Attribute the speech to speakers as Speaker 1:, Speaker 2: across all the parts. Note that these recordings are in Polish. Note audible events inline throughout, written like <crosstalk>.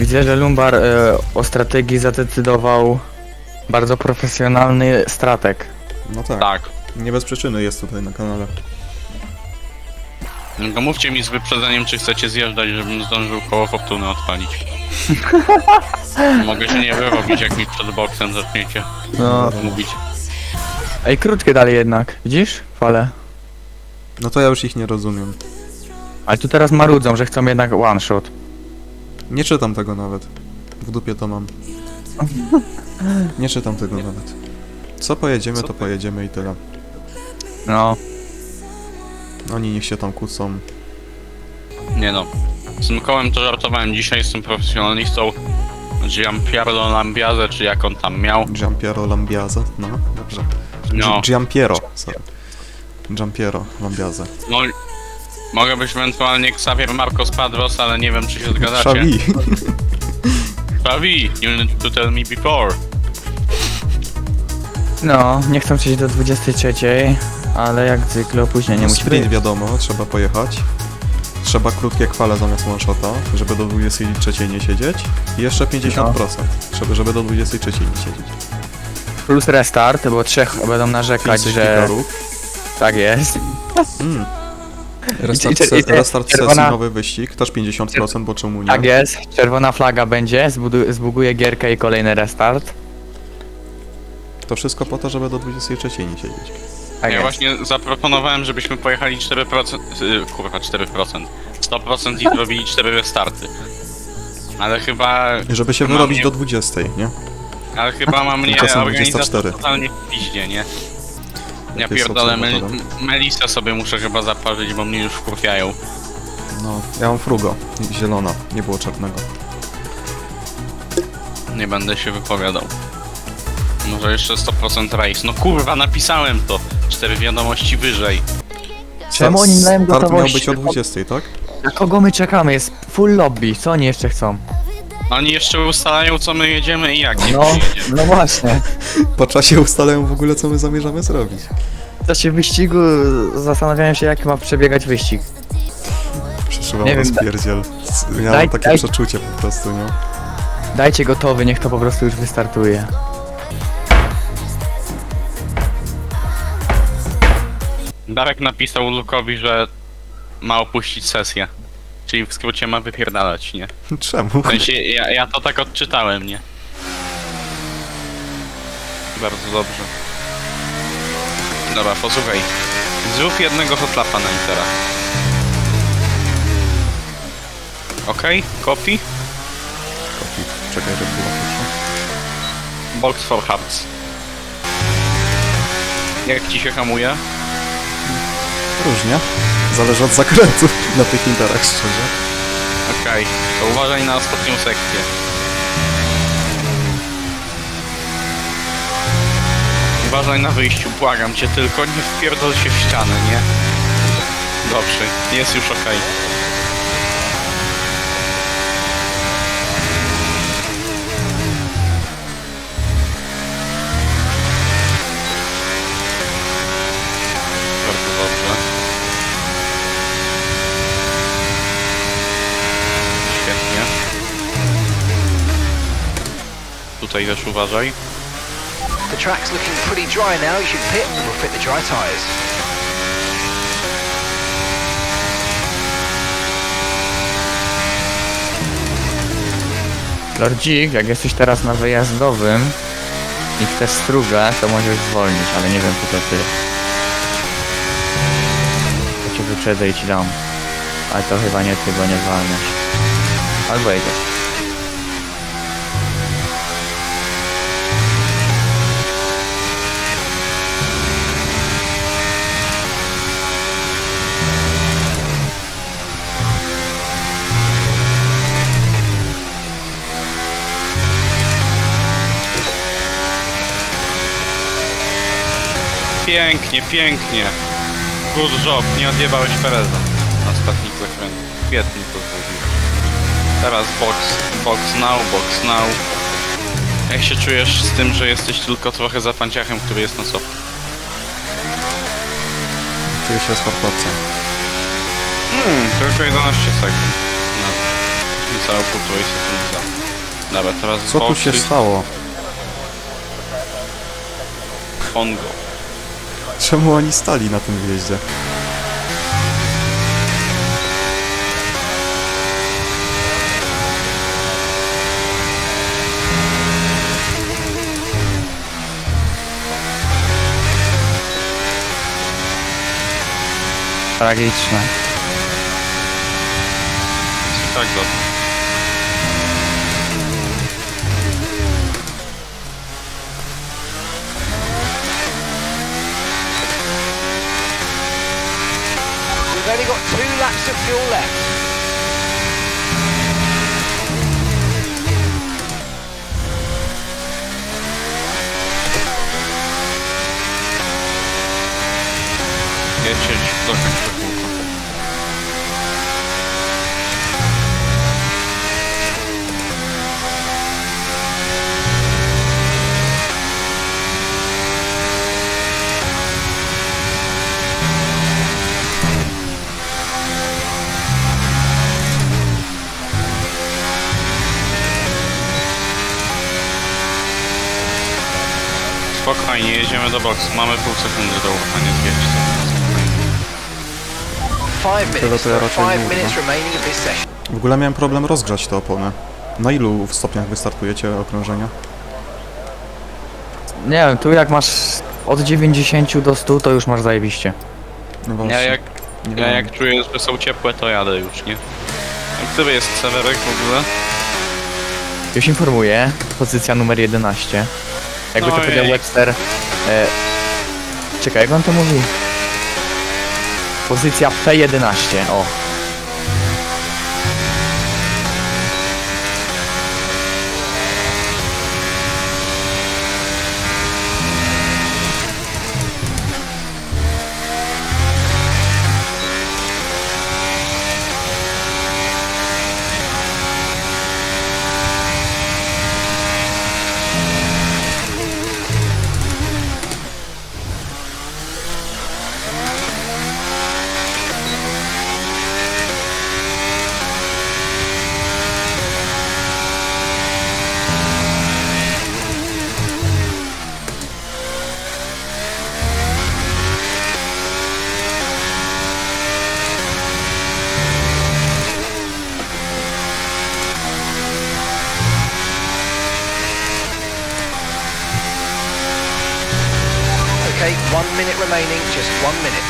Speaker 1: Widzę, że Lumbar e, o strategii zadecydował bardzo profesjonalny strateg.
Speaker 2: No tak.
Speaker 3: Tak.
Speaker 2: Nie bez przyczyny jest tutaj na kanale.
Speaker 3: No mówcie mi z wyprzedzeniem, czy chcecie zjeżdżać, żebym zdążył koło fortuny odpalić. <laughs> Mogę się nie wyrobić, jak mi przed boksem zaczniecie
Speaker 1: No.
Speaker 3: mówić.
Speaker 1: Ej, krótkie dalej jednak. Widzisz? Fale.
Speaker 2: No to ja już ich nie rozumiem.
Speaker 1: Ale tu teraz marudzą, że chcą jednak one shot.
Speaker 2: Nie czytam tego nawet. W dupie to mam. Nie czytam tego nawet. Co pojedziemy, to pojedziemy i tyle.
Speaker 1: No.
Speaker 2: Oni niech się tam kłócą.
Speaker 3: Nie no. Z Mikołem to żartowałem, dzisiaj jestem profesjonalistą Giampiero Lambiaze, czy jak on tam miał.
Speaker 2: Giampiero Lambiaze. No, dobrze.
Speaker 3: No,
Speaker 2: Gi- Giampiero, sorry. Giampiero Lambiaze.
Speaker 3: no mogę być ewentualnie Xavier Marcos Padros, ale nie wiem czy się zgadzacie.
Speaker 2: Xavi. <laughs>
Speaker 3: Xavi, you need to tell me before.
Speaker 1: No, nie chcą przejść do 23, ale jak zwykle opóźnienie musi
Speaker 2: Sprint
Speaker 1: być.
Speaker 2: wiadomo, trzeba pojechać. Trzeba krótkie kwale zamiast one shota, żeby do 23 nie siedzieć. I jeszcze 50%, żeby, żeby do 23 nie siedzieć.
Speaker 1: Plus restart, bo trzech będą narzekać,
Speaker 2: Pięć
Speaker 1: że
Speaker 2: safety
Speaker 1: tak jest.
Speaker 2: Mm. Restart, se, restart
Speaker 1: czerwona-
Speaker 2: sesji, nowy wyścig, też 50%, bo czemu nie?
Speaker 1: Tak jest. Czerwona flaga będzie, zbudu- zbuguje gierkę i kolejny restart.
Speaker 2: To wszystko po to, żeby do 23 nie siedzieć.
Speaker 1: Tak
Speaker 3: ja
Speaker 1: jest.
Speaker 3: właśnie zaproponowałem, żebyśmy pojechali 4%, yy, kurwa 4%, 100% i zrobili 4 restarty. Ale chyba,
Speaker 2: I Żeby się
Speaker 3: Mam
Speaker 2: wyrobić
Speaker 3: nie-
Speaker 2: do 20, nie?
Speaker 3: ale chyba ma mnie organizacja
Speaker 2: 24.
Speaker 3: totalnie w piździe, nie? Ja pierdolę, Mel. Melisa sobie muszę chyba zaparzyć, bo mnie już wkurwiają.
Speaker 2: No, ja mam frugo, zielona, nie było czarnego.
Speaker 3: Nie będę się wypowiadał. Może jeszcze 100% race. No kurwa, napisałem to! Cztery wiadomości wyżej.
Speaker 1: Czemu oni nie mają
Speaker 2: Start miał
Speaker 1: gotowości?
Speaker 2: być o 20, tak?
Speaker 1: Na kogo my czekamy? Jest full lobby. Co oni jeszcze chcą?
Speaker 3: Oni jeszcze ustalają, co my jedziemy i jak nie
Speaker 1: No, no właśnie.
Speaker 2: Po czasie ustalają w ogóle, co my zamierzamy zrobić.
Speaker 1: W czasie wyścigu zastanawiałem się, jak ma przebiegać wyścig.
Speaker 2: Przeszywam
Speaker 1: Nie wiem,
Speaker 2: rozpierdziel. Miałem
Speaker 1: daj-
Speaker 2: takie
Speaker 1: daj-
Speaker 2: przeczucie po prostu, nie?
Speaker 1: Dajcie gotowy, niech to po prostu już wystartuje.
Speaker 3: Darek napisał Lukowi, że ma opuścić sesję. Czyli w skrócie ma wypierdalać, nie? <laughs>
Speaker 2: Czemu?
Speaker 3: W sensie, ja, ja to tak odczytałem, nie? Bardzo dobrze. Dobra, posłuchaj. Zrób jednego hotlapa na litera. Okej, copy.
Speaker 2: Kopi. Czekaj, żeby była pierwsza.
Speaker 3: Box for hearts. Jak ci się hamuje?
Speaker 2: Różnie. Zależy od zakrętów <laughs> na tych interach, szczerze.
Speaker 3: Okej, to uważaj na ostatnią sekcję. Uważaj na wyjściu, błagam cię tylko, nie wpierdol się w ścianę, nie? Dobrze, jest już okej. Tutaj też uważaj.
Speaker 4: The track's looking pretty dry now. You should pit and we'll fit the dry tyres.
Speaker 1: Lordzik, jak jesteś teraz na wyjazdowym i chcesz strugę, to możesz zwolnić, ale nie wiem, czy to ty. To cię wyprzedzę i ci dam. Ale to chyba nie ty, bo nie walniesz. Albo jedziesz.
Speaker 3: Pięknie, pięknie. Good job, nie odjebałeś Pereza na ostatnich zakrętach. Świetnie to zrobiłeś. Teraz box, box now, box now. Jak się czujesz z tym, że jesteś tylko trochę za panciachem, który jest na sobie?
Speaker 2: Czuję się sportowcem.
Speaker 3: Hmm, tylko 11 sekund. No, niecałe półtorej sekundy za. Dobra, teraz
Speaker 2: Co tu się
Speaker 3: boksy,
Speaker 2: stało?
Speaker 3: Ongo. <laughs>
Speaker 2: Czemu oni stali na tym wjeździe?
Speaker 1: Tragiczne.
Speaker 3: Tak dobrze.
Speaker 4: Only got two laps of fuel left.
Speaker 3: Jedziemy do boksu. Mamy pół sekundy do uruchania
Speaker 2: Tyle
Speaker 4: minutes.
Speaker 2: to ja raczej nie. W ogóle miałem problem rozgrzać te opony. Na ilu stopniach wystartujecie okrążenia?
Speaker 1: Nie wiem, tu jak masz od 90 do 100, to już masz zajebiście.
Speaker 2: No właśnie,
Speaker 3: Ja jak,
Speaker 2: nie
Speaker 3: ja
Speaker 2: wiem.
Speaker 3: jak czuję, że są ciepłe, to jadę już, nie? A który jest Sewerek w ogóle?
Speaker 1: Już informuję, pozycja numer 11. Jakby to
Speaker 3: Ojej.
Speaker 1: powiedział Webster. E, czekaj, jak on to mówi? Pozycja P11, o.
Speaker 4: Okay, one minute remaining. Just one minute.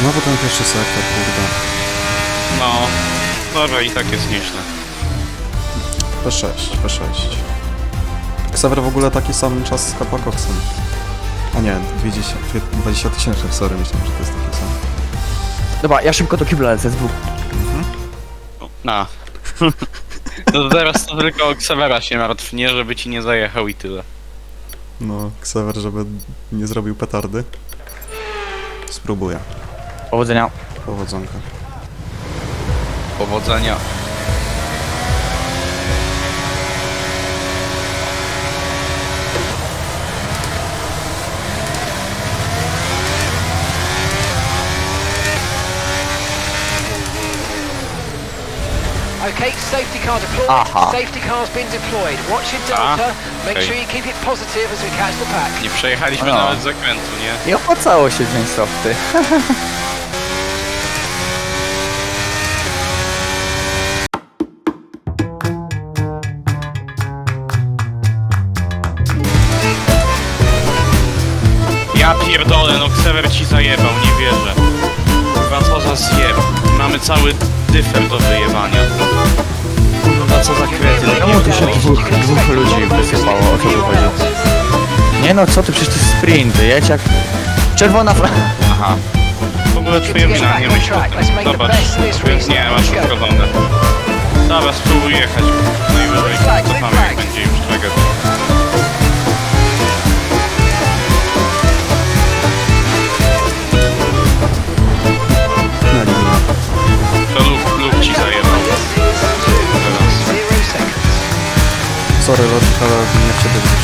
Speaker 2: Znowu ten pierwszy sektor, kurde.
Speaker 3: No, dobra, i tak jest nieźle.
Speaker 2: P6, P6. Xaver w ogóle taki sam czas z Kapakoksem. A nie, 20 20 tysięcy, sorry, myślałem, że to jest taki sam.
Speaker 1: Dobra, ja szybko do kibla lecę z dwóch.
Speaker 3: Na. <laughs> No teraz to tylko o Xavera się martw, nie żeby ci nie zajechał i tyle.
Speaker 2: No, Xaver, żeby nie zrobił petardy. Spróbuję.
Speaker 1: Powodzenia.
Speaker 2: Powodzonka.
Speaker 3: Powodzenia.
Speaker 4: Okay, safety car deployed.
Speaker 1: Aha.
Speaker 4: Safety car's been deployed. Watch your delta. Make
Speaker 3: okay.
Speaker 4: sure you keep it positive as we catch the pack.
Speaker 3: Nie przejechaliśmy
Speaker 1: No.
Speaker 3: nawet zakrętu, nie?
Speaker 1: Nie opłacało się wziąć softy. <laughs>
Speaker 3: Ja pierdolę, no Xaver ci zajebał, nie wierzę. Kurwa, co za zjeb. Mamy cały dyfer do wyjebania. Co za kretyn.
Speaker 1: Czemu tu się dwóch, dwóch ludzi wysypało? O co tu chodzi? Nie no, co ty, przecież to jest sprint, jedź jak... Czerwona fla...
Speaker 3: Aha. W ogóle twoja wina, nie myśl o tym. Zobacz, nie, masz uszkodzone. Dobra, spróbuj jechać. Najwyżej cofamy, jak będzie już tragedia.
Speaker 4: Paralar kararını yaşadınız.